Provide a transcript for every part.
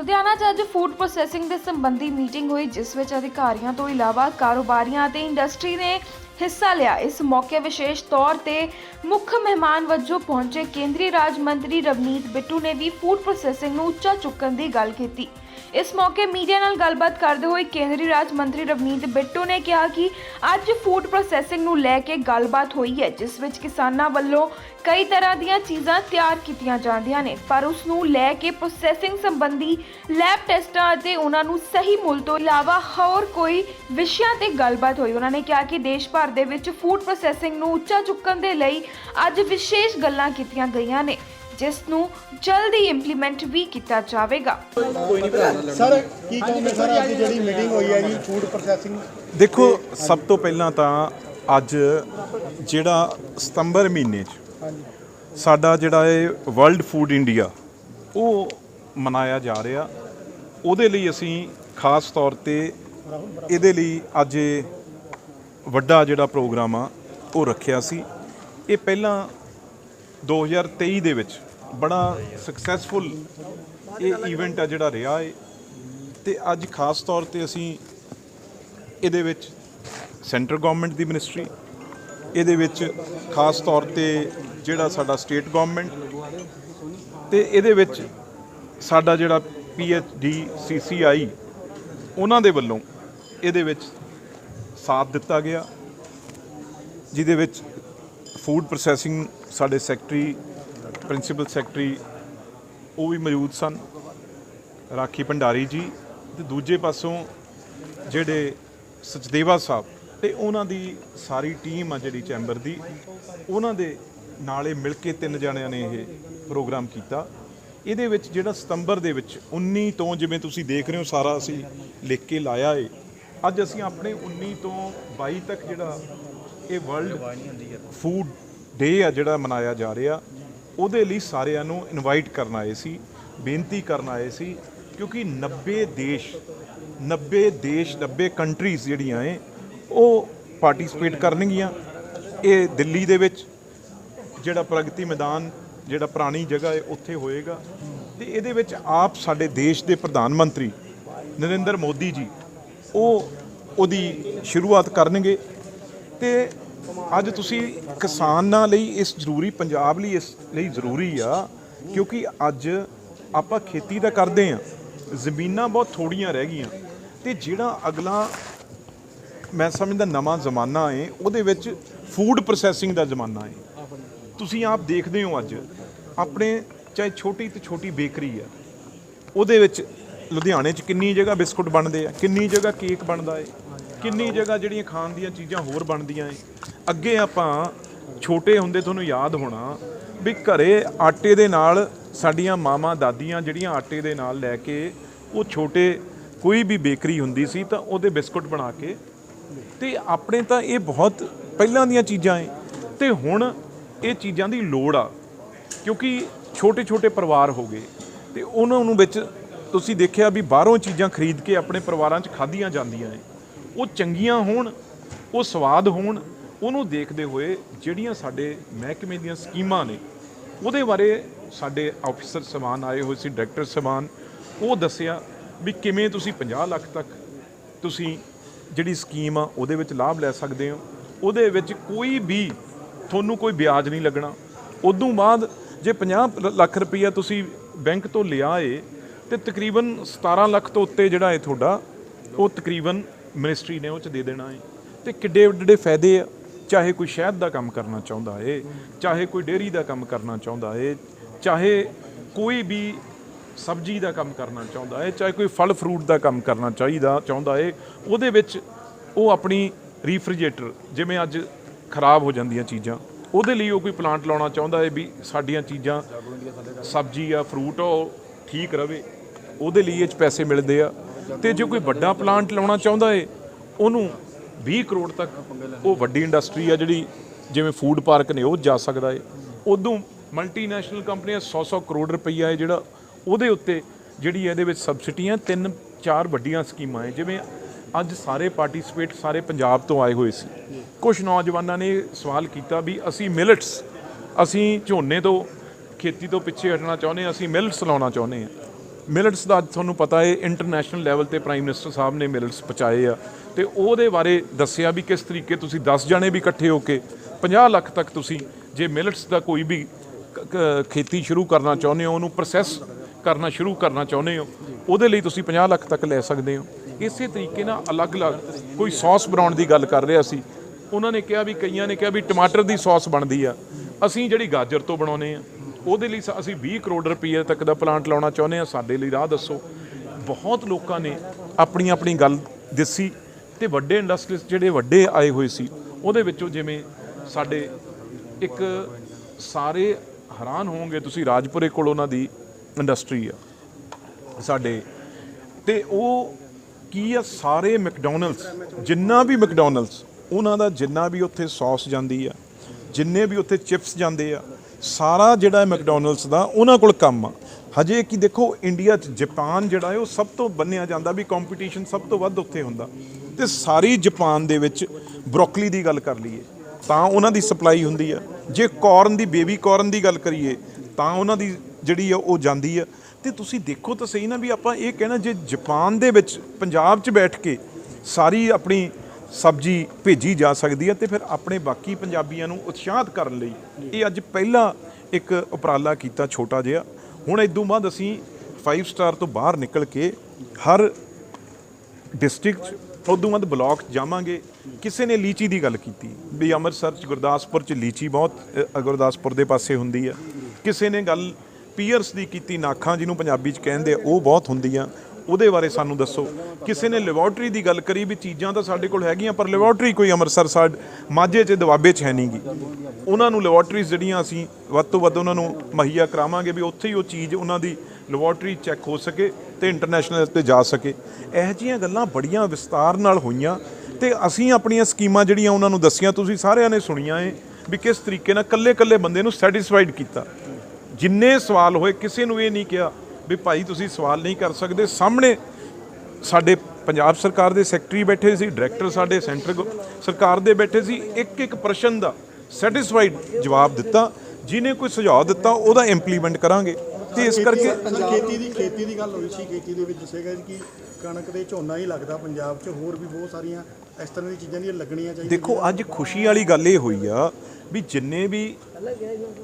ਲੁਧਿਆਣਾ 'ਚ ਅੱਜ food processing ਦੇ ਸੰਬੰਧੀ ਮੀਟਿੰਗ ਹੋਈ, ਜਿਸ ਵਿੱਚ ਅਧਿਕਾਰੀਆਂ ਤੋਂ ਇਲਾਵਾ ਕਾਰੋਬਾਰੀਆਂ ਅਤੇ ਇੰਡਸਟਰੀ ਨੇ ਹਿੱਸਾ ਲਿਆ। ਇਸ ਮੌਕੇ ਵਿਸ਼ੇਸ਼ ਤੌਰ ਤੇ ਮੁੱਖ ਮਹਿਮਾਨ ਵਜੋਂ ਪਹੁੰਚੇ ਕੇਂਦਰੀ ਰਾਜ ਮੰਤਰੀ ਰਵਨੀਤ ਬਿੱਟੂ ਨੇ ਵੀ ਫੂਡ ਪ੍ਰੋਸੈਸਿੰਗ ਨੂੰ ਉੱਚਾ ਚੁੱਕਣ ਦੀ ਗੱਲ ਕੀਤੀ। ਇਸ ਮੌਕੇ ਮੀਡੀਆ ਨਾਲ ਗੱਲਬਾਤ ਕਰਦੇ ਹੋਏ ਕੇਂਦਰੀ ਰਾਜ ਮੰਤਰੀ ਰਵਨੀਤ ਬਿੱਟੂ ਨੇ ਕਿਹਾ ਕਿ ਅੱਜ ਫੂਡ ਪ੍ਰੋਸੈਸਿੰਗ ਨੂੰ ਲੈ ਕੇ ਗੱਲਬਾਤ ਹੋਈ ਹੈ, ਜਿਸ ਵਿੱਚ ਕਿਸਾਨਾਂ ਵੱਲੋਂ ਕਈ ਤਰ੍ਹਾਂ ਦੀਆਂ ਚੀਜ਼ਾਂ ਤਿਆਰ ਕੀਤੀਆਂ ਜਾਂਦੀਆਂ ਨੇ, ਪਰ ਉਸ ਨੂੰ ਲੈ ਕੇ ਪ੍ਰੋਸੈਸਿੰਗ ਸੰਬੰਧੀ ਲੈਬ ਟੈਸਟਾਂ ਅਤੇ ਉਹਨਾਂ ਨੂੰ ਸਹੀ ਮੁੱਲ ਤੋਂ ਇਲਾਵਾ ਹੋਰ ਕੋਈ ਵਿਸ਼ਿਆਂ ਤੇ ਗੱਲਬਾਤ ਹੋਈ। ਉਹਨਾਂ ਨੇ ਕਿਹਾ ਕਿ ਦੇਸ਼ ਭਰ ਦੇ ਵਿੱਚ ਫੂਡ ਪ੍ਰੋਸੈਸਿੰਗ ਨੂੰ ਉੱਚਾ ਚੁੱਕਣ ਦੇ ਲਈ ਅੱਜ ਵਿਸ਼ੇਸ਼ ਗੱਲਾਂ ਕੀਤੀਆਂ ਗਈਆਂ ਨੇ। ਜਿਸ ਨੂੰ ਜਲਦੀ ਇੰਪਲੀਮੈਂਟ ਵੀ ਕੀਤਾ ਜਾਵੇਗਾ। ਸਰ ਕੀ ਕਹੋਗੇ ਸਰ ਅੱਜ ਜਿਹੜੀ ਮੀਟਿੰਗ ਹੋਈ ਹੈ ਜੀ ਫੂਡ ਪ੍ਰੋਸੈਸਿੰਗ ਦੇਖੋ ਸਭ ਤੋਂ ਪਹਿਲਾਂ ਤਾਂ ਅੱਜ ਜਿਹੜਾ ਸਤੰਬਰ ਮਹੀਨੇ 'ਚ ਸਾਡਾ ਜਿਹੜਾ ਇਹ ਵਰਲਡ ਫੂਡ ਇੰਡੀਆ ਉਹ ਮਨਾਇਆ ਜਾ ਰਿਹਾ। ਉਹਦੇ ਲਈ ਅਸੀਂ ਖਾਸ ਤੌਰ ਤੇ ਇਹਦੇ ਲਈ ਅੱਜ ਇਹ ਵੱਡਾ ਜਿਹੜਾ ਪ੍ਰੋਗਰਾਮ ਆ ਉਹ ਰੱਖਿਆ ਸੀ। ਇਹ ਪਹਿਲਾਂ 2023 ਦੇ ਵਿੱਚ ਬੜਾ ਸਕਸੈਸਫੁਲ ਇਹ ਇਵੈਂਟ ਆ ਜਿਹੜਾ ਰਿਹਾ ਹੈ ਤੇ ਅੱਜ ਖਾਸ ਤੌਰ ਤੇ ਅਸੀਂ ਇਹਦੇ ਵਿੱਚ ਸੈਂਟਰ ਗਵਰਨਮੈਂਟ ਦੀ ਮਿਨਿਸਟਰੀ ਇਹਦੇ ਵਿੱਚ ਖਾਸ ਤੌਰ ਤੇ ਜਿਹੜਾ ਸਾਡਾ ਸਟੇਟ ਗਵਰਨਮੈਂਟ ਤੇ ਇਹਦੇ ਵਿੱਚ ਸਾਡਾ ਜਿਹੜਾ ਪੀਐਚਡੀ ਸੀਸੀਆਈ ਉਹਨਾਂ ਦੇ ਵੱਲੋਂ ਇਹਦੇ ਵਿੱਚ ਸਾਥ ਦਿੱਤਾ ਗਿਆ, ਜਿਹਦੇ ਵਿੱਚ ਫੂਡ ਪ੍ਰੋਸੈਸਿੰਗ ਸਾਡੇ ਸੈਕਟਰੀ ਪ੍ਰਿੰਸੀਪਲ ਸੈਕਟਰੀ ਉਹ ਵੀ ਮੌਜੂਦ ਸਨ। ਰਾਖੀ ਭੰਡਾਰੀ ਜੀ ਤੇ ਦੂਜੇ ਪਾਸੋਂ ਜਿਹੜੇ ਸਚਦੇਵਾ ਸਾਹਿਬ ਤੇ ਉਹਨਾਂ ਦੀ ਸਾਰੀ ਟੀਮ ਆ ਜਿਹੜੀ ਚੈਂਬਰ ਦੀ ਉਹਨਾਂ ਦੇ ਨਾਲੇ ਮਿਲ ਕੇ ਤਿੰਨ ਜਣਿਆਂ ਨੇ ਇਹ ਪ੍ਰੋਗਰਾਮ ਕੀਤਾ। ਇਹਦੇ ਵਿੱਚ ਜਿਹੜਾ ਸਤੰਬਰ ਦੇ ਵਿੱਚ 19 ਤੋਂ ਜਿਵੇਂ ਤੁਸੀਂ ਦੇਖ ਰਹੇ ਹੋ ਸਾਰਾ ਅਸੀਂ ਲਿਖ ਕੇ ਲਾਇਆ ਏ ਅੱਜ ਅਸੀਂ ਆਪਣੇ 19 ਤੋਂ 22 ਤੱਕ ਜਿਹੜਾ ਇਹ ਵਰਲਡ ਫੂਡ ਡੇ ਆ ਜਿਹੜਾ ਮਨਾਇਆ ਜਾ ਰਿਹਾ। ਉਹਦੇ ਲਈ ਸਾਰਿਆਂ ਨੂੰ ਇਨਵਾਈਟ ਕਰਨ ਆਏ ਸੀ, ਬੇਨਤੀ ਕਰਨ ਆਏ ਸੀ, ਕਿਉਂਕਿ 90 ਦੇਸ਼ 90 ਦੇਸ਼ 90 ਕੰਟਰੀਜ਼ ਜਿਹੜੀਆਂ ਏ ਉਹ ਪਾਰਟਿਸਿਪੇਟ ਕਰਨਗੀਆਂ। ਇਹ ਦਿੱਲੀ ਦੇ ਵਿੱਚ, ਜਿਹੜਾ ਪ੍ਰਗਤੀ ਮੈਦਾਨ, ਜਿਹੜਾ ਪੁਰਾਣੀ ਜਗ੍ਹਾ ਹੈ ਉੱਥੇ ਹੋਏਗਾ। ਤੇ ਇਹਦੇ ਵਿੱਚ ਆਪ ਸਾਡੇ ਦੇਸ਼ ਦੇ ਪ੍ਰਧਾਨ ਮੰਤਰੀ ਨਰਿੰਦਰ ਮੋਦੀ ਜੀ, ਉਹ ਉਹਦੀ ਸ਼ੁਰੂਆਤ ਕਰਨਗੇ। ਤੇ ਅੱਜ ਤੁਸੀਂ ਕਿਸਾਨਾਂ ਲਈ ਇਸ ਜ਼ਰੂਰੀ, ਪੰਜਾਬ ਲਈ ਇਸ ਲਈ ਜ਼ਰੂਰੀ ਆ, ਕਿਉਂਕਿ ਅੱਜ ਆਪਾਂ ਖੇਤੀ ਤਾਂ ਕਰਦੇ ਆ, ਜ਼ਮੀਨਾਂ ਬਹੁਤ ਥੋੜੀਆਂ ਰਹਿ ਗਈਆਂ, ਤੇ ਜਿਹੜਾ ਅਗਲਾ ਮੈਂ ਸਮਝਦਾ ਨਵਾਂ ਜ਼ਮਾਨਾ ਏ, ਉਹਦੇ ਵਿੱਚ ਫੂਡ ਪ੍ਰੋਸੈਸਿੰਗ ਦਾ ਜ਼ਮਾਨਾ ਹੈ ਤੁਸੀਂ ਆਪ ਦੇਖਦੇ ਹੋ ਅੱਜ, ਆਪਣੇ ਚਾਹੇ ਛੋਟੀ ਤੋਂ ਛੋਟੀ ਬੇਕਰੀ ਆ, ਉਹਦੇ ਵਿੱਚ ਲੁਧਿਆਣੇ 'ਚ ਕਿੰਨੀ ਜਗ੍ਹਾ ਬਿਸਕੁਟ ਬਣਦੇ ਆ, ਕਿੰਨੀ ਜਗ੍ਹਾ ਕੇਕ ਬਣਦਾ ਏ। ਕਿੰਨੀ ਜਗ੍ਹਾ ਜਿਹੜੀਆਂ ਖਾਣ ਦੀਆਂ ਚੀਜ਼ਾਂ ਹੋਰ ਬਣਦੀਆਂ ਏ। ਅੱਗੇ ਆਪਾਂ ਛੋਟੇ ਹੁੰਦੇ ਤੁਹਾਨੂੰ ਯਾਦ ਹੋਣਾ ਵੀ ਘਰੇ ਆਟੇ ਦੇ ਨਾਲ ਸਾਡੀਆਂ ਮਾਵਾਂ, ਦਾਦੀਆਂ ਜਿਹੜੀਆਂ ਆਟੇ ਦੇ ਨਾਲ ਲੈ ਕੇ ਉਹ ਛੋਟੇ ਕੋਈ ਵੀ ਬੇਕਰੀ ਹੁੰਦੀ ਸੀ ਤਾਂ ਉਹਦੇ ਬਿਸਕੁਟ ਬਣਾ ਕੇ ਤੇ ਆਪਣੇ ਤਾਂ ਇਹ ਬਹੁਤ ਪਹਿਲਾਂ ਦੀਆਂ ਚੀਜ਼ਾਂ ਏ। ਤੇ ਹੁਣ ਇਹ ਚੀਜ਼ਾਂ ਦੀ ਲੋੜ ਆ, ਕਿਉਂਕਿ ਛੋਟੇ ਛੋਟੇ ਪਰਿਵਾਰ ਹੋ ਗਏ ਤੇ ਉਹਨਾਂ ਨੂੰ ਵਿੱਚ ਤੁਸੀਂ ਦੇਖਿਆ ਵੀ ਬਾਹਰੋਂ ਚੀਜ਼ਾਂ ਖਰੀਦ ਕੇ ਆਪਣੇ ਪਰਿਵਾਰਾਂ 'ਚ ਖਾਧੀਆਂ ਜਾਂਦੀਆਂ ਏ। ਉਹ ਚੰਗੀਆਂ ਹੋਣ, ਉਹ ਸਵਾਦ ਹੋਣ, ਉਹਨੂੰ ਦੇਖਦੇ ਹੋਏ ਜਿਹੜੀਆਂ ਸਾਡੇ ਮਹਿਕਮੇ ਦੀਆਂ ਸਕੀਮਾਂ ਨੇ, ਉਹਦੇ ਬਾਰੇ ਸਾਡੇ ਆਫੀਸਰ ਸਮਾਨ ਆਏ ਹੋਏ ਸੀ, ਡਾਇਰੈਕਟਰ ਸਮਾਨ, ਉਹ ਦੱਸਿਆ ਵੀ ਕਿਵੇਂ ਤੁਸੀਂ 50 ਲੱਖ ਤੱਕ ਤੁਸੀਂ ਜਿਹੜੀ ਸਕੀਮ ਆ, ਉਹਦੇ ਵਿੱਚ ਲਾਭ ਲੈ ਸਕਦੇ ਹੋ। ਉਹਦੇ ਵਿੱਚ ਕੋਈ ਵੀ ਤੁਹਾਨੂੰ ਕੋਈ ਵਿਆਜ ਨਹੀਂ ਲੱਗਣਾ। ਉਦੋਂ ਬਾਅਦ ਜੇ 50 ਲੱਖ ਰੁਪਈਆ ਤੁਸੀਂ ਬੈਂਕ ਤੋਂ ਲਿਆ ਏ ਤੇ ਤਕਰੀਬਨ 17 ਲੱਖ ਤੋਂ ਉੱਤੇ ਜਿਹੜਾ ਹੈ ਤੁਹਾਡਾ, ਉਹ ਤਕਰੀਬਨ ਮਿਨਿਸਟਰੀ ਨੇ ਉਹ ਚ ਦੇ ਦੇਣਾ ਏ। ਤੇ ਕਿੱਡੇ ਵੱਡੇ ਫਾਇਦੇ ਆ। ਚਾਹੇ ਕੋਈ ਸ਼ਹਿਦ ਦਾ ਕੰਮ ਕਰਨਾ ਚਾਹੁੰਦਾ ਏ ਚਾਹੇ ਕੋਈ ਡੇਅਰੀ ਦਾ ਕੰਮ ਕਰਨਾ ਚਾਹੁੰਦਾ ਏ ਚਾਹੇ ਕੋਈ ਵੀ ਸਬਜ਼ੀ ਦਾ ਕੰਮ ਕਰਨਾ ਚਾਹੁੰਦਾ ਹੈ ਚਾਹੇ ਕੋਈ ਫਲ ਫਰੂਟ ਦਾ ਕੰਮ ਕਰਨਾ ਚਾਹੀਦਾ ਚਾਹੁੰਦਾ ਹੈ ਉਹਦੇ ਵਿੱਚ ਉਹ ਆਪਣੀ ਰੀਫਰੀਜਰੇਟਰ ਜਿਵੇਂ ਅੱਜ ਖਰਾਬ ਹੋ ਜਾਂਦੀਆਂ ਚੀਜ਼ਾਂ ਉਹਦੇ ਲਈ ਉਹ ਕੋਈ ਪਲਾਂਟ ਲਾਉਣਾ ਚਾਹੁੰਦਾ ਹੈ ਵੀ ਸਾਡੀਆਂ ਚੀਜ਼ਾਂ ਸਬਜ਼ੀ ਆ ਫਰੂਟ ਆ, ਉਹ ਠੀਕ ਰਵੇ। ਉਹਦੇ ਲਈ ਇਹ ਚ ਪੈਸੇ ਮਿਲਦੇ ਆ। ਤੇ ਜੇ ਕੋਈ ਵੱਡਾ ਪਲਾਂਟ ਲਾਉਣਾ ਚਾਹੁੰਦਾ ਹੈ ਉਹਨੂੰ 20 ਕਰੋੜ ਤੱਕ ਉਹ ਵੱਡੀ ਇੰਡਸਟਰੀ ਆ ਜਿਹੜੀ ਜਿਵੇਂ ਫੂਡ ਪਾਰਕ ਨੇ, ਉਹ ਜਾ ਸਕਦਾ ਏ। ਉਦੋਂ ਮਲਟੀਨੈਸ਼ਨਲ ਕੰਪਨੀਆਂ 100-100 ਕਰੋੜ ਰੁਪਈਆ ਏ ਜਿਹੜਾ ਉਹਦੇ ਉੱਤੇ ਜਿਹੜੀ ਇਹਦੇ ਵਿੱਚ ਸਬਸਿਡੀਆਂ ਤਿੰਨ ਚਾਰ ਵੱਡੀਆਂ ਸਕੀਮਾਂ ਹੈ ਜਿਵੇਂ ਅੱਜ ਸਾਰੇ ਪਾਰਟਿਸਿਪੇਟ ਸਾਰੇ ਪੰਜਾਬ ਤੋਂ ਆਏ ਹੋਏ ਸੀ। ਕੁਝ ਨੌਜਵਾਨਾਂ ਨੇ ਸਵਾਲ ਕੀਤਾ ਵੀ ਅਸੀਂ ਮਿਲਟਸ ਅਸੀਂ ਝੋਨੇ ਤੋਂ, ਖੇਤੀ ਤੋਂ ਪਿੱਛੇ ਹਟਣਾ ਚਾਹੁੰਦੇ ਹਾਂ, ਅਸੀਂ ਮਿਲਟਸ ਲਾਉਣਾ ਚਾਹੁੰਦੇ ਹਾਂ। ਮਿਲਟਸ ਦਾ ਅੱਜ ਤੁਹਾਨੂੰ ਪਤਾ ਹੈ ਇੰਟਰਨੈਸ਼ਨਲ ਲੈਵਲ ਤੇ ਪ੍ਰਾਈਮ ਮਿਨਿਸਟਰ ਸਾਹਿਬ ਨੇ ਮਿਲਟਸ ਪਹੁੰਚਾਏ ਆ। ਤੇ ਉਹਦੇ ਬਾਰੇ ਦੱਸਿਆ ਵੀ ਕਿਸ ਤਰੀਕੇ ਤੁਸੀਂ 10 ਜਣੇ ਵੀ ਇਕੱਠੇ ਹੋ ਕੇ 50 ਲੱਖ ਤੱਕ ਤੁਸੀਂ ਜੇ ਮਿਲਟਸ ਦਾ ਕੋਈ ਵੀ ਖੇਤੀ ਸ਼ੁਰੂ ਕਰਨਾ ਚਾਹੁੰਦੇ ਹੋ, ਉਹਨੂੰ ਪ੍ਰੋਸੈਸ ਕਰਨਾ ਸ਼ੁਰੂ ਕਰਨਾ ਚਾਹੁੰਦੇ ਹੋ, ਉਹਦੇ ਲਈ ਤੁਸੀਂ 50 ਲੱਖ ਤੱਕ ਲੈ ਸਕਦੇ ਹੋ। ਇਸੇ ਤਰੀਕੇ ਨਾਲ ਅਲੱਗ-ਅਲੱਗ ਕੋਈ ਸੌਸ ਬਣਾਉਣ ਦੀ ਗੱਲ ਕਰ ਰਿਹਾ ਸੀ। ਉਹਨਾਂ ਨੇ ਕਿਹਾ ਵੀ, ਕਈਆਂ ਨੇ ਕਿਹਾ ਵੀ ਟਮਾਟਰ ਦੀ ਸੌਸ ਬਣਦੀ ਆ। ਅਸੀਂ ਜਿਹੜੀ ਗਾਜਰ ਤੋਂ ਬਣਾਉਨੇ ਆ ਉਹਦੇ ਲਈ ਸ- ਅਸੀਂ 20 ਕਰੋੜ ਰੁਪਏ ਤੱਕ ਦਾ ਪਲਾਂਟ ਲਾਉਣਾ ਚਾਹੁੰਦੇ ਆ ਸਾਡੇ ਲਈ ਰਾਹ ਦੱਸੋ। ਬਹੁਤ ਲੋਕਾਂ ਨੇ ਆਪਣੀ ਆਪਣੀ ਗੱਲ ਦੱਸੀ ਤੇ ਵੱਡੇ ਇੰਡਸਟਰੀਜ਼ ਜਿਹੜੇ ਵੱਡੇ ਆਏ ਹੋਏ ਸੀ, ਉਹਦੇ ਵਿੱਚੋਂ ਜਿਵੇਂ ਸਾਡੇ ਇੱਕ ਸਾਰੇ ਹੈਰਾਨ ਹੋਵੋਗੇ, ਤੁਸੀਂ ਰਾਜਪੁਰੇ ਕੋਲ ਉਹਨਾਂ ਦੀ ਇੰਡਸਟਰੀ ਆ, ਸਾਡੇ। ਤੇ ਉਹ ਕੀ ਆ, ਸਾਰੇ ਮੈਕਡੋਨਲਡਸ ਜਿੰਨਾ ਵੀ ਮੈਕਡੋਨਲਡਸ ਉਹਨਾਂ ਦਾ ਜਿੰਨਾ ਵੀ ਉੱਥੇ ਸੌਸ ਜਾਂਦੀ ਆ, ਜਿੰਨੇ ਵੀ ਉੱਥੇ ਚਿਪਸ ਜਾਂਦੇ ਆ ਸਾਰਾ ਜਿਹੜਾ ਮੈਕਡੋਨਲਡਸ ਦਾ, ਉਹਨਾਂ ਕੋਲ ਕੰਮ ਆ। ਹਜੇ ਕਿ ਦੇਖੋ, ਇੰਡੀਆ 'ਚ ਜਾਪਾਨ ਜਿਹੜਾ ਹੈ, ਉਹ ਸਭ ਤੋਂ ਬੰਨਿਆ ਜਾਂਦਾ ਵੀ ਕੰਪੀਟੀਸ਼ਨ ਸਭ ਤੋਂ ਵੱਧ ਉੱਥੇ ਹੁੰਦਾ। ਤੇ ਸਾਰੀ ਜਾਪਾਨ ਦੇ ਵਿੱਚ ਬਰੋਕਲੀ ਦੀ ਗੱਲ ਕਰ ਲਈਏ, ਤਾਂ ਉਹਨਾਂ ਦੀ ਸਪਲਾਈ ਹੁੰਦੀ ਆ। ਜੇ ਕਾਰਨ ਦੀ, ਬੇਬੀ ਕਾਰਨ ਦੀ ਗੱਲ ਕਰੀਏ, ਤਾਂ ਉਹਨਾਂ ਦੀ ਜਿਹੜੀ ਆ, ਉਹ ਜਾਂਦੀ ਆ। ਤੇ ਤੁਸੀਂ ਦੇਖੋ ਤਾਂ ਸਹੀ ਨਾ ਵੀ ਆਪਾਂ ਇਹ ਕਹਿਣਾ, ਜੇ ਜਾਪਾਨ ਦੇ ਵਿੱਚ, ਪੰਜਾਬ 'ਚ ਬੈਠ ਕੇ ਸਾਰੀ ਆਪਣੀ ਸਬਜ਼ੀ ਭੇਜੀ ਜਾ ਸਕਦੀ ਹੈ ਤੇ ਫਿਰ ਆਪਣੇ ਬਾਕੀ ਪੰਜਾਬੀਆਂ ਨੂੰ ਉਤਸ਼ਾਹਿਤ ਕਰਨ ਲਈ ਇਹ ਅੱਜ ਪਹਿਲਾ ਇੱਕ ਉਪਰਾਲਾ ਕੀਤਾ ਛੋਟਾ ਜਿਹਾ। ਹੁਣ ਇਦੋਂ ਬਾਅਦ ਅਸੀਂ 5 ਸਟਾਰ ਤੋਂ ਬਾਹਰ ਨਿਕਲ ਕੇ ਹਰ ਡਿਸਟ੍ਰਿਕਟ ਉਦੋਂ ਬਾਅਦ ਬਲਾਕ ਜਾਵਾਂਗੇ। ਕਿਸੇ ਨੇ ਲੀਚੀ ਦੀ ਗੱਲ ਕੀਤੀ। ਵੀ ਅੰਮ੍ਰਿਤਸਰ ਚ ਗੁਰਦਾਸਪੁਰ ਚ ਲੀਚੀ ਬਹੁਤ ਗੁਰਦਾਸਪੁਰ ਦੇ ਪਾਸੇ ਹੁੰਦੀ ਆ। ਕਿਸੇ ਨੇ ਗੱਲ ਪੀਅਰਸ ਦੀ ਕੀਤੀ ਨਾਖਾਂ ਜਿਹਨੂੰ ਪੰਜਾਬੀ ਚ ਕਹਿੰਦੇ ਆ ਉਹ ਬਹੁਤ ਹੁੰਦੀਆਂ। ਉਹਦੇ ਬਾਰੇ ਸਾਨੂੰ ਦੱਸੋ। ਕਿਸੇ ਨੇ ਲੈਬੋਰਟਰੀ ਦੀ ਗੱਲ ਕਰੀ ਵੀ ਚੀਜ਼ਾਂ ਤਾਂ ਸਾਡੇ ਕੋਲ ਹੈਗੀਆਂ, ਪਰ ਲੈਬੋਰਟਰੀ ਕੋਈ ਅੰਮ੍ਰਿਤਸਰ ਸਾਡ ਮਾਝੇ 'ਚ, ਦਵਾਬੇ 'ਚ ਹੈ ਨਹੀਂਗੀ ਉਹਨਾਂ ਨੂੰ ਲੈਬੋਰਟਰੀਜ਼ ਜਿਹੜੀਆਂ ਅਸੀਂ ਵੱਧ ਤੋਂ ਵੱਧ ਉਹਨਾਂ ਨੂੰ ਮੁਹੱਈਆ ਕਰਾਵਾਂਗੇ ਵੀ ਉੱਥੇ ਹੀ ਉਹ ਚੀਜ਼ ਉਹਨਾਂ ਦੀ ਲੈਬੋਰਟਰੀ ਚੈੱਕ ਹੋ ਸਕੇ ਤੇ ਇੰਟਰਨੈਸ਼ਨਲ ਤੇ ਜਾ ਸਕੇ। ਇਹੋ ਜਿਹੀਆਂ ਗੱਲਾਂ ਬੜੀਆਂ ਵਿਸਤਾਰ ਨਾਲ ਹੋਈਆਂ ਤੇ ਅਸੀਂ ਆਪਣੀਆਂ ਸਕੀਮਾਂ ਜਿਹੜੀਆਂ ਉਹਨਾਂ ਨੂੰ ਦੱਸੀਆਂ, ਤੁਸੀਂ ਸਾਰਿਆਂ ਨੇ ਸੁਣੀਆਂ ਏ ਵੀ ਕਿਸ ਤਰੀਕੇ ਨਾਲ ਕੱਲੇ-ਕੱਲੇ ਬੰਦੇ ਨੂੰ ਸੈਟੀਸਫਾਈਡ ਕੀਤਾ। ਜਿੰਨੇ ਸਵਾਲ ਹੋਏ, ਕਿਸੇ ਨੂੰ ਇਹ ਨਹੀਂ ਕਿਹਾ ਵੀ ਭਾਈ ਤੁਸੀਂ ਸਵਾਲ ਨਹੀਂ ਕਰ ਸਕਦੇ। ਸਾਹਮਣੇ ਸਾਡੇ ਪੰਜਾਬ ਸਰਕਾਰ ਦੇ ਸੈਕਟਰੀ ਬੈਠੇ ਸੀ, ਡਾਇਰੈਕਟਰ ਸਾਡੇ ਸੈਂਟਰ ਗੋ- ਸਰਕਾਰ ਦੇ ਬੈਠੇ ਸੀ। ਇੱਕ ਇੱਕ ਪ੍ਰਸ਼ਨ ਦਾ ਸੈਟੀਸਫਾਈਡ ਜਵਾਬ ਦਿੱਤਾ। ਜਿਹਨੇ ਕੋਈ ਸੁਝਾਅ ਦਿੱਤਾ, ਉਹਦਾ ਇੰਪਲੀਮੈਂਟ ਕਰਾਂਗੇ। ਤੇ ਇਸ ਕਰਕੇ ਖੇਤੀ ਦੀ ਖੇਤੀ ਦੀ ਗੱਲ ਹੋਈ ਸੀ, ਖੇਤੀ ਦੇ ਵਿੱਚ ਦੱਸਿਆ ਗਿਆ ਜੀ ਕਿ ਕਣਕ ਦੇ ਝੋਨਾ ਹੀ ਲੱਗਦਾ ਪੰਜਾਬ 'ਚ। ਹੋਰ ਵੀ ਬਹੁਤ ਸਾਰੀਆਂ ਇਸ ਤਰ੍ਹਾਂ ਦੀਆਂ ਚੀਜ਼ਾਂ ਦੀਆਂ ਲੱਗਣੀਆਂ ਚਾਹੀਦੀਆਂ ਦੇਖੋ ਅੱਜ ਖੁਸ਼ੀ ਵਾਲੀ ਗੱਲ ਇਹ ਹੋਈ ਆ ਵੀ ਜਿੰਨੇ ਵੀ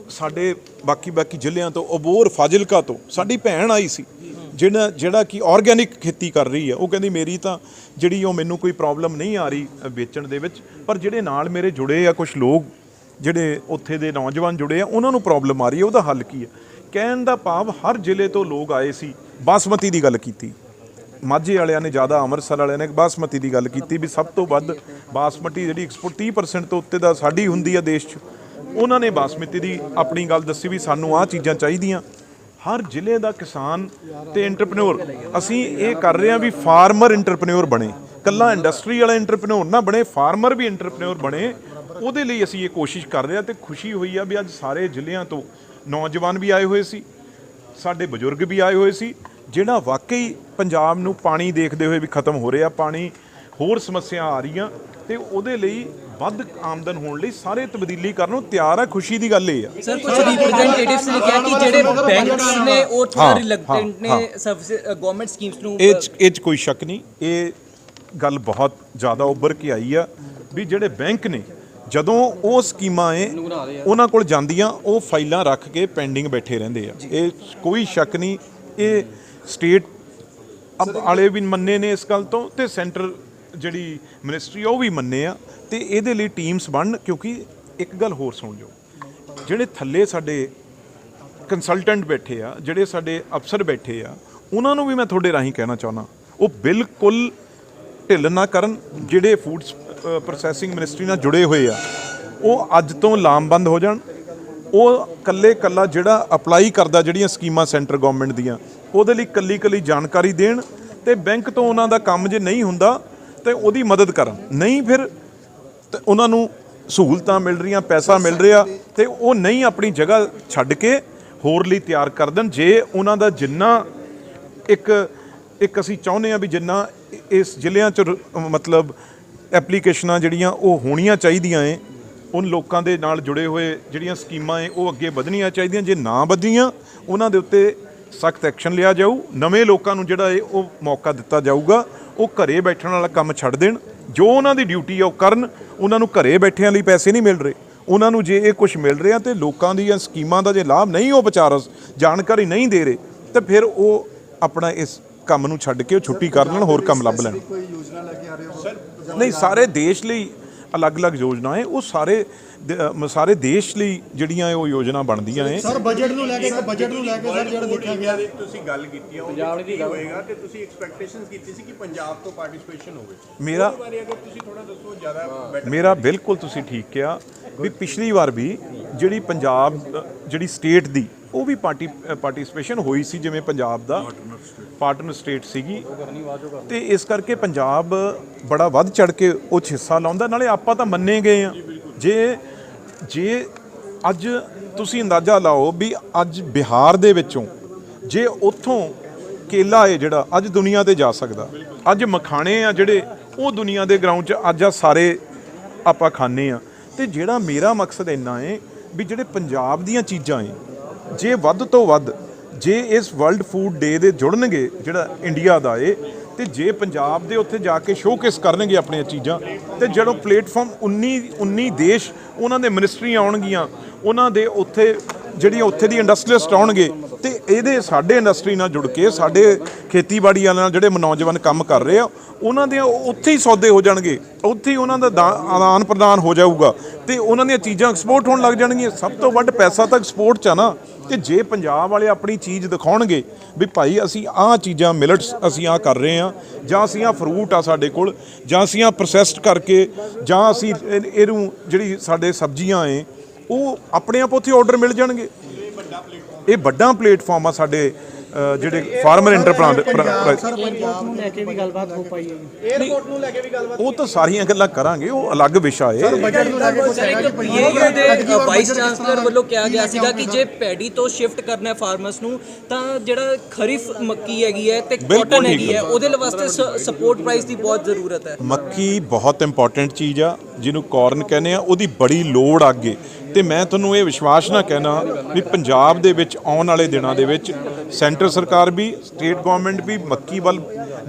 ਸਾਡੇ ਬਾਕੀ ਬਾਕੀ ਜ਼ਿਲ੍ਹਿਆਂ ਤੋਂ ਅਬੋਰ ਫਾਜ਼ਿਲਕਾ ਤੋਂ ਸਾਡੀ ਭੈਣ ਆਈ ਸੀ ਜਿਹੜਾ ਜਿਹੜਾ ਕਿ ਆਰਗੇਨਿਕ ਖੇਤੀ ਕਰ ਰਹੀ ਹੈ ਉਹ ਕਹਿੰਦੀ ਮੇਰੀ ਤਾਂ ਜਿਹੜੀ ਉਹ ਮੈਨੂੰ ਕੋਈ ਪ੍ਰੋਬਲਮ ਨਹੀਂ ਆ ਰਹੀ ਵੇਚਣ ਦੇ ਵਿੱਚ ਪਰ ਜਿਹੜੇ ਨਾਲ ਮੇਰੇ ਜੁੜੇ ਆ ਕੁਝ ਲੋਕ ਜਿਹੜੇ ਉੱਥੇ ਦੇ ਨੌਜਵਾਨ ਜੁੜੇ ਆ ਉਹਨਾਂ ਨੂੰ ਪ੍ਰੋਬਲਮ ਆ ਰਹੀ ਹੈ ਉਹਦਾ ਹੱਲ ਕੀ ਹੈ ਕਹਿਣ ਦਾ ਭਾਵ ਹਰ ਜ਼ਿਲ੍ਹੇ ਤੋਂ ਲੋਕ ਆਏ ਸੀ ਬਾਸਮਤੀ ਦੀ ਗੱਲ ਕੀਤੀ। ਮਾਝੇ ਵਾਲਿਆਂ ਨੇ ਜ਼ਿਆਦਾ, ਅੰਮ੍ਰਿਤਸਰ ਵਾਲਿਆਂ ਨੇ ਬਾਸਮਤੀ ਦੀ ਗੱਲ ਕੀਤੀ ਵੀ ਸਭ ਤੋਂ ਵੱਧ ਬਾਸਮਤੀ ਜਿਹੜੀ ਐਕਸਪੋਰਟ 30% ਤੋਂ ਉੱਤੇ ਦਾ ਸਾਡੀ ਹੁੰਦੀ ਆ ਦੇਸ਼ 'ਚ। ਉਹਨਾਂ ਨੇ ਬਾਸਮਤੀ ਦੀ ਆਪਣੀ ਗੱਲ ਦੱਸੀ ਵੀ ਸਾਨੂੰ ਆਹ ਚੀਜ਼ਾਂ ਚਾਹੀਦੀਆਂ। ਹਰ ਜ਼ਿਲ੍ਹੇ ਦਾ ਕਿਸਾਨ ਤੇ ਐਂਟਰਪ੍ਰੈਨਿਓਰ ਅਸੀਂ ਇਹ ਕਰ ਰਹੇ ਹਾਂ ਵੀ ਫਾਰਮਰ ਐਂਟਰਪ੍ਰੈਨਿਓਰ ਬਣੇ। ਕੱਲਾ ਇੰਡਸਟਰੀ ਵਾਲਾ ਐਂਟਰਪ੍ਰੈਨਿਓਰ ਨਾ ਬਣੇ ਫਾਰਮਰ ਵੀ ਐਂਟਰਪ੍ਰੈਨਿਓਰ ਬਣੇ। ਉਹਦੇ ਲਈ ਅਸੀਂ ਇਹ ਕੋਸ਼ਿਸ਼ ਕਰ ਰਹੇ ਹਾਂ ਤੇ ਖੁਸ਼ੀ ਹੋਈ ਆ ਵੀ ਅੱਜ ਸਾਰੇ ਜ਼ਿਲ੍ਹਿਆਂ ਤੋਂ ਨੌਜਵਾਨ ਵੀ ਆਏ ਹੋਏ ਸੀ, ਸਾਡੇ ਬਜ਼ੁਰਗ ਵੀ ਆਏ ਹੋਏ ਸੀ। ਜਿਹੜਾ ਵਾਕਈ ਪੰਜਾਬ ਨੂੰ ਪਾਣੀ ਦੇਖਦੇ ਹੋਏ ਵੀ ਖਤਮ ਹੋ ਰਿਹਾ ਪਾਣੀ ਹੋਰ ਸਮੱਸਿਆ ਆ ਰਹੀਆਂ ਤੇ ਉਹਦੇ ਲਈ ਵੱਧ ਆਮਦਨ ਹੋਣ ਲਈ ਸਾਰੇ ਤਬਦੀਲੀ ਕਰਨ ਨੂੰ ਤਿਆਰ ਆ ਖੁਸ਼ੀ ਦੀ ਗੱਲ ਇਹ ਆ। ਸਰ ਕੁਝ ਰਿਪਰੈਜ਼ੈਂਟੇਟਿਵਸ ਨੇ ਕਿਹਾ ਕਿ ਜਿਹੜੇ ਬੈਂਕਸ ਨੇ ਉਹ ਥੋੜਾ ਰਿਲੈਕਟੈਂਟ ਨੇ ਸਰਵਿਸ ਗਵਰਨਮੈਂਟ ਸਕੀਮਸ ਨੂੰ ਇਹ ਇਹ 'ਚ ਕੋਈ ਸ਼ੱਕ ਨਹੀਂ। ਇਹ ਗੱਲ ਬਹੁਤ ਜ਼ਿਆਦਾ ਉੱਭਰ ਕੇ ਆਈ ਆ ਵੀ ਜਿਹੜੇ ਬੈਂਕ ਨੇ ਜਦੋਂ ਉਹ ਸਕੀਮਾਂ ਏ ਉਹਨਾਂ ਕੋਲ ਜਾਂਦੀਆਂ ਉਹ ਫਾਈਲਾਂ ਰੱਖ ਕੇ ਪੈਂਡਿੰਗ ਬੈਠੇ ਰਹਿੰਦੇ ਆ। ਇਹ 'ਚ ਕੋਈ ਸ਼ੱਕ ਨਹੀਂ। ਇਹ ਸਟੇਟ ਵਾਲੇ ਵੀ ਮੰਨੇ ਨੇ ਇਸ ਗੱਲ ਤੋਂ ਤੇ ਸੈਂਟਰ ਜਿਹੜੀ ਮਿਨਿਸਟਰੀ ਉਹ ਵੀ ਮੰਨੇ ਆ ਤੇ ਇਹਦੇ ਲਈ ਟੀਮਸ ਬਣਨ ਕਿਉਂਕਿ ਇੱਕ ਗੱਲ ਹੋਰ ਸੁਣ ਲਿਓ। ਜਿਹੜੇ ਥੱਲੇ ਸਾਡੇ ਕੰਸਲਟੈਂਟ ਬੈਠੇ ਆ, ਜਿਹੜੇ ਸਾਡੇ ਅਫਸਰ ਬੈਠੇ ਆ, ਉਹਨਾਂ ਨੂੰ ਵੀ ਮੈਂ ਤੁਹਾਡੇ ਰਾਹੀਂ ਕਹਿਣਾ ਚਾਹੁੰਦਾ। ਉਹ ਬਿਲਕੁਲ ਢਿੱਲ ਨਾ ਕਰਨ, ਜਿਹੜੇ ਫੂਡ ਪ੍ਰੋਸੈਸਿੰਗ ਮਿਨਿਸਟਰੀ ਨਾਲ ਜੁੜੇ ਹੋਏ ਆ, ਉਹ ਅੱਜ ਤੋਂ ਲਾਮਬੰਦ ਹੋ ਜਾਣ। ਉਹ ਕੱਲੇ ਕੱਲਾ ਜਿਹੜਾ ਅਪਲਾਈ ਕਰਦਾ, ਜਿਹੜੀਆਂ ਸਕੀਮਾਂ ਸੈਂਟਰ ਗਵਰਨਮੈਂਟ ਦੀਆਂ ਉਹਦੇ ਲਈ ਕੱਲੀ ਕੱਲੀ ਜਾਣਕਾਰੀ ਦੇਣ ਤੇ ਬੈਂਕ ਤੋਂ ਉਹਨਾਂ ਦਾ ਕੰਮ ਜੇ ਨਹੀਂ ਹੁੰਦਾ ਤੇ ਉਹਦੀ ਮਦਦ ਕਰਨ। ਨਹੀਂ ਫਿਰ ਉਹਨਾਂ ਨੂੰ ਸਹੂਲਤਾਂ ਮਿਲ ਰਹੀਆਂ, ਪੈਸਾ ਮਿਲ ਰਿਹਾ ਤੇ ਉਹ ਨਹੀਂ ਆਪਣੀ ਜਗ੍ਹਾ ਛੱਡ ਕੇ ਹੋਰ ਲਈ ਤਿਆਰ ਕਰ ਦੇਣ। ਜੇ ਉਹਨਾਂ ਦਾ ਜਿੰਨਾ ਇੱਕ ਇੱਕ ਅਸੀਂ ਚਾਹੁੰਦੇ ਆ ਵੀ ਜਿੰਨਾ ਇਸ ਜ਼ਿਲ੍ਹਿਆਂ ਚ ਮਤਲਬ ਐਪਲੀਕੇਸ਼ਨਾਂ ਜਿਹੜੀਆਂ ਉਹ ਹੋਣੀਆਂ ਚਾਹੀਦੀਆਂ ਏ, ਉਨ ਲੋਕਾਂ ਦੇ ਨਾਲ ਜੁੜੇ ਹੋਏ ਜਿਹੜੀਆਂ ਸਕੀਮਾਂ ਏ, ਉਹ ਅੱਗੇ ਵਧਣੀਆਂ ਚਾਹੀਦੀਆਂ। ਜੇ ਨਾ ਵਧੀਆਂ, ਉਹਨਾਂ ਦੇ ਉੱਤੇ ਸਖਤ ਐਕਸ਼ਨ ਲਿਆ ਜਾਊ। ਨਵੇਂ ਲੋਕਾਂ ਨੂੰ ਜਿਹੜਾ ਹੈ ਉਹ ਮੌਕਾ ਦਿੱਤਾ ਜਾਊਗਾ ਉਹ ਘਰੇ ਬੈਠਣ ਵਾਲਾ ਕੰਮ ਛੱਡ ਦੇਣ। ਜੋ ਉਹਨਾਂ ਦੀ ਡਿਊਟੀ ਆ ਉਹ ਕਰਨ। ਉਹਨਾਂ ਨੂੰ ਘਰੇ ਬੈਠਿਆਂ ਲਈ ਪੈਸੇ ਨਹੀਂ ਮਿਲ ਰਹੇ। ਉਹਨਾਂ ਨੂੰ ਜੇ ਇਹ ਕੁਝ ਮਿਲ ਰਿਹਾ ਤੇ ਲੋਕਾਂ ਦੀਆਂ ਸਕੀਮਾਂ ਦਾ ਜੇ ਲਾਭ ਨਹੀਂ ਉਹ ਵਿਚਾਰ ਜਾਣਕਾਰੀ ਨਹੀਂ ਦੇ ਰਹੇ ਤੇ ਫਿਰ ਉਹ ਆਪਣਾ ਇਸ ਕੰਮ ਨੂੰ ਛੱਡ ਕੇ ਉਹ ਛੁੱਟੀ ਕਰ ਲੈਣ ਹੋਰ ਕੰਮ ਲੱਭ ਲੈਣ। ਨਹੀਂ ਸਾਰੇ ਦੇਸ਼ ਲਈ ਅਲੱਗ-ਅਲੱਗ ਯੋਜਨਾਵਾਂ ਹੈ ਉਹ ਸਾਰੇ ਦ- ਸਾਰੇ ਦੇਸ਼ ਲਈ ਜਿਹੜੀਆਂ ਇਹ ਉਹ ਯੋਜਨਾ ਬਣਦੀਆਂ ਹੈ ਸਰ ਬਜਟ ਨੂੰ ਲੈ ਕੇ ਬਜਟ ਨੂੰ ਲੈ ਕੇ ਸਰ ਜਿਹੜਾ ਦੇਖਿਆ ਗਿਆ। ਦੀ ਤੁਸੀਂ ਗੱਲ ਕੀਤੀ ਆ ਉਹ ਕੀ ਹੋਏਗਾ ਕਿ ਤੁਸੀਂ ਐਕਸਪੈਕਟੇਸ਼ਨਸ ਕੀਤੀ ਸੀ ਕਿ ਪੰਜਾਬ ਤੋਂ ਪਾਰਟਿਸਿਪੇਸ਼ਨ ਹੋਵੇ? ਮੇਰਾ ਬਾਰੇ ਅਗਰ ਤੁਸੀਂ ਥੋੜਾ ਦੱਸੋ ਜ਼ਿਆਦਾ better ਮੇਰਾ ਬਿਲਕੁਲ ਤੁਸੀਂ ਠੀਕ ਕਿਹਾ ਵੀ ਪਿਛਲੀ ਵਾਰ ਵੀ ਜਿਹੜੀ ਪੰਜਾਬ ਅ, ਜਿਹੜੀ ਸਟੇਟ ਦੀ ਉਹ ਵੀ ਪਾਰਟੀ ਪਾਰਟਿਸਿਪੇਸ਼ਨ ਹੋਈ ਸੀ ਜਿਵੇਂ ਪੰਜਾਬ ਦਾ ਪਾਰਟਨਰ ਸਟੇਟ ਸੀਗੀ। ਤੇ ਇਸ ਕਰਕੇ ਪੰਜਾਬ ਬੜਾ ਵੱਧ ਚੜ ਕੇ ਉਹ 'ਚ ਹਿੱਸਾ ਲਾਉਂਦਾ ਨਾਲੇ ਆਪਾਂ ਤਾਂ ਮੰਨੇ ਗਏ ਆ ਜੇ ਜੇ ਅੱਜ ਤੁਸੀਂ ਅੰਦਾਜ਼ਾ ਲਾਓ ਵੀ ਅੱਜ ਬਿਹਾਰ ਦੇ ਵਿੱਚੋਂ ਜੇ ਉੱਥੋਂ ਕੇਲਾ ਹੈ ਜਿਹੜਾ ਅੱਜ ਦੁਨੀਆ ਤੇ ਜਾ ਸਕਦਾ। ਅੱਜ ਮਖਾਣੇ ਆ ਜਿਹੜੇ ਉਹ ਦੁਨੀਆ ਦੇ ਗਰਾਊਂਡ 'ਚ ਅੱਜ ਆ ਸਾਰੇ ਆਪਾਂ ਖਾਣੇ ਆ ਤੇ ਜਿਹੜਾ ਮੇਰਾ ਮਕਸਦ ਇੰਨਾ ਹੈ ਵੀ ਜਿਹੜੇ ਪੰਜਾਬ ਦੀਆਂ ਚੀਜ਼ਾਂ ਏ ਜੇ ਵੱਧ ਤੋਂ ਵੱਧ ਜੇ ਇਸ ਵਰਲਡ ਫੂਡ ਡੇ ਦੇ ਜੁੜਨਗੇ, ਜਿਹੜਾ ਇੰਡੀਆ ਦਾ ਏ, ਤੇ ਜੇ ਪੰਜਾਬ ਦੇ ਉੱਥੇ ਜਾ ਕੇ ਸ਼ੋਕੇਸ ਕਰਨਗੇ ਆਪਣੀਆਂ ਚੀਜ਼ਾਂ, ਤੇ ਜਦੋਂ ਪਲੇਟਫਾਰਮ 19 19 ਦੇਸ਼, ਉਹਨਾਂ ਦੇ ਮਿਨਿਸਟਰੀਆਂ ਆਉਣਗੀਆਂ, ਉਹਨਾਂ ਦੇ ਉੱਥੇ ਜਿਹੜੀਆਂ ਉੱਥੇ ਦੀ ਇੰਡਸਟਰੀਸਟ ਆਉਣਗੇ, ਤੇ ਇਹਦੇ ਸਾਡੇ ਇੰਡਸਟਰੀ ਨਾਲ ਜੁੜ ਕੇ, ਸਾਡੇ ਖੇਤੀਬਾੜੀ ਵਾਲਿਆਂ ਨਾਲ ਜਿਹੜੇ ਨੌਜਵਾਨ ਕੰਮ ਕਰ ਰਹੇ ਆ, ਉਹਨਾਂ ਦੇ ਉੱਥੇ ਹੀ ਸੌਦੇ ਹੋ ਜਾਣਗੇ, ਉੱਥੇ ਹੀ ਉਹਨਾਂ ਦਾ ਦਾ- ਆਦਾਨ ਪ੍ਰਦਾਨ ਹੋ ਜਾਊਗਾ, ਤੇ ਉਹਨਾਂ ਦੀਆਂ ਚੀਜ਼ਾਂ ਐਕਸਪੋਰਟ ਹੋਣ ਲੱਗ ਜਾਣਗੀਆਂ। ਸਭ ਤੋਂ ਵੱਧ ਪੈਸਾ ਤਾਂ ਐਕਸਪੋਰਟ 'ਚ ਆ ਨਾ। ਤੇ ਜੇ ਪੰਜਾਬ ਵਾਲੇ ਆਪਣੀ ਚੀਜ਼ ਦਿਖਾਉਣਗੇ ਵੀ ਭਾਈ ਅਸੀਂ ਆਹ ਚੀਜ਼ਾਂ, ਮਿਲਟਸ ਅਸੀਂ ਆਹ ਕਰ ਰਹੇ ਆ ਜਾਂ ਅਸੀਂ ਆਹ ਫਰੂਟ ਆ ਸਾਡੇ ਕੋਲ, ਜਾਂ ਅਸੀਂ ਆਹ ਪ੍ਰੋਸੈਸਡ ਕਰਕੇ, ਜਾਂ ਅਸੀਂ ਇਹਨੂੰ ਜਿਹੜੀ ਸਾਡੇ ਸਬਜ਼ੀਆਂ ਏ ਉਹ ਆਪਣੇ ਆਪ ਉੱਥੇ ਆਰਡਰ ਮਿਲ ਜਾਣਗੇ। ਇਹ ਵੱਡਾ ਪਲੇਟਫਾਰਮ ਆ ਸਾਡੇ ਜਿਹੜੇ ਫਾਰਮਰ ਇੰਟਰਪ੍ਰਾਈਜ਼ ਉਹ ਤਾਂ ਸਾਰੀਆਂ ਗੱਲਾਂ ਕਰਾਂਗੇ ਉਹ ਅਲੱਗ ਵਿਸ਼ਾ ਹੈ ਬਜਟ ਨੂੰ ਲੈ ਕੇ ਕੁਝ ਹੈਗਾ ਜੀ। ਪੀਏਯੂ ਦੇ ਵਾਈਸ ਚਾਂਸਲਰ ਵੱਲੋਂ ਕਿਹਾ ਗਿਆ ਸੀਗਾ ਕਿ ਜੇ ਪੈਡੀ ਤੋਂ ਸ਼ਿਫਟ ਕਰਨਾ ਹੈ ਫਾਰਮਰਸ ਨੂੰ ਤਾਂ ਜਿਹੜਾ ਖਰੀਫ ਮੱਕੀ ਹੈਗੀ ਹੈ ਤੇ ਬਿਲਕੁਲ ਕਾਟਨ ਠੀਕ ਹੈਗੀ ਹੈ ਹੈ। ਉਹਦੇ ਲਈ ਵਾਸਤੇ ਸਪੋਰਟ ਪ੍ਰਾਈਸ ਦੀ ਬਹੁਤ ਜ਼ਰੂਰਤ ਹੈ। ਮੱਕੀ ਬਹੁਤ ਇੰਪੋਰਟੈਂਟ ਚੀਜ਼ ਆ ਜਿਹਨੂੰ ਕਾਰਨ ਕਹਿੰਦੇ ਆ ਉਹਦੀ ਬੜੀ ਲੋੜ ਆ ਅੱਗੇ। ਤੇ ਮੈਂ ਤੁਹਾਨੂੰ ਇਹ ਵਿਸ਼ਵਾਸ ਨਾ ਕਹਿਣਾ ਵੀ ਪੰਜਾਬ ਦੇ ਵਿੱਚ ਆਉਣ ਵਾਲੇ ਦਿਨਾਂ ਦੇ ਵਿੱਚ ਸੈਂਟਰ ਸਰਕਾਰ ਵੀ, ਸਟੇਟ ਗਵਰਨਮੈਂਟ ਵੀ ਮੱਕੀ ਵੱਲ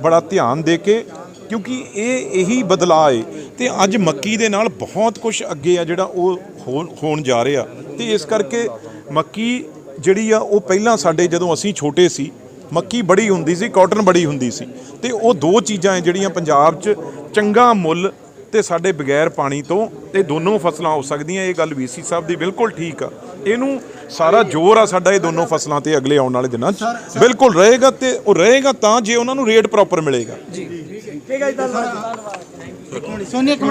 ਬੜਾ ਧਿਆਨ ਦੇ ਕੇ, ਕਿਉਂਕਿ ਇਹ ਇਹੀ ਬਦਲਾਅ ਏ ਤੇ ਅੱਜ ਮੱਕੀ ਦੇ ਨਾਲ ਬਹੁਤ ਕੁਝ ਅੱਗੇ ਆ ਜਿਹੜਾ ਉਹ ਹੋ- ਹੋਣ ਜਾ ਰਿਹਾ ਤੇ ਇਸ ਕਰਕੇ ਮੱਕੀ ਜਿਹੜੀ ਆ ਉਹ ਪਹਿਲਾਂ ਸਾਡੇ ਜਦੋਂ ਅਸੀਂ ਛੋਟੇ ਸੀ, ਮੱਕੀ ਬੜੀ ਹੁੰਦੀ ਸੀ, ਕਾਟਨ ਬੜੀ ਹੁੰਦੀ ਸੀ ਤੇ ਉਹ ਦੋ ਚੀਜ਼ਾਂ ਹੈ ਜਿਹੜੀਆਂ ਪੰਜਾਬ 'ਚ ਚੰਗਾ ਮੁੱਲ ਤੇ ਸਾਡੇ ਬਗੈਰ ਪਾਣੀ ਤੋਂ ਤੇ ਦੋਨੋਂ ਫਸਲਾਂ ਹੋ ਸਕਦੀਆਂ ਇਹ ਗੱਲ ਵੀਸੀ ਸਾਹਿਬ ਦੀ ਬਿਲਕੁਲ ਠੀਕ ਆ। ਇਹਨੂੰ ਸਾਰਾ ਜ਼ੋਰ ਆ ਸਾਡਾ ਇਹ ਦੋਨੋਂ ਫਸਲਾਂ ਤੇ ਅਗਲੇ ਆਉਣ ਵਾਲੇ ਦਿਨਾਂ 'ਚ। ਬਿਲਕੁਲ ਰਹੇਗਾ ਤੇ ਉਹ ਰਹੇਗਾ ਤਾਂ ਜੇ ਉਹਨਾਂ ਨੂੰ ਰੇਟ ਪ੍ਰੋਪਰ ਮਿਲੇਗਾ। ਸੋਨੀ ਇੱਕ ਮਿੰਟ।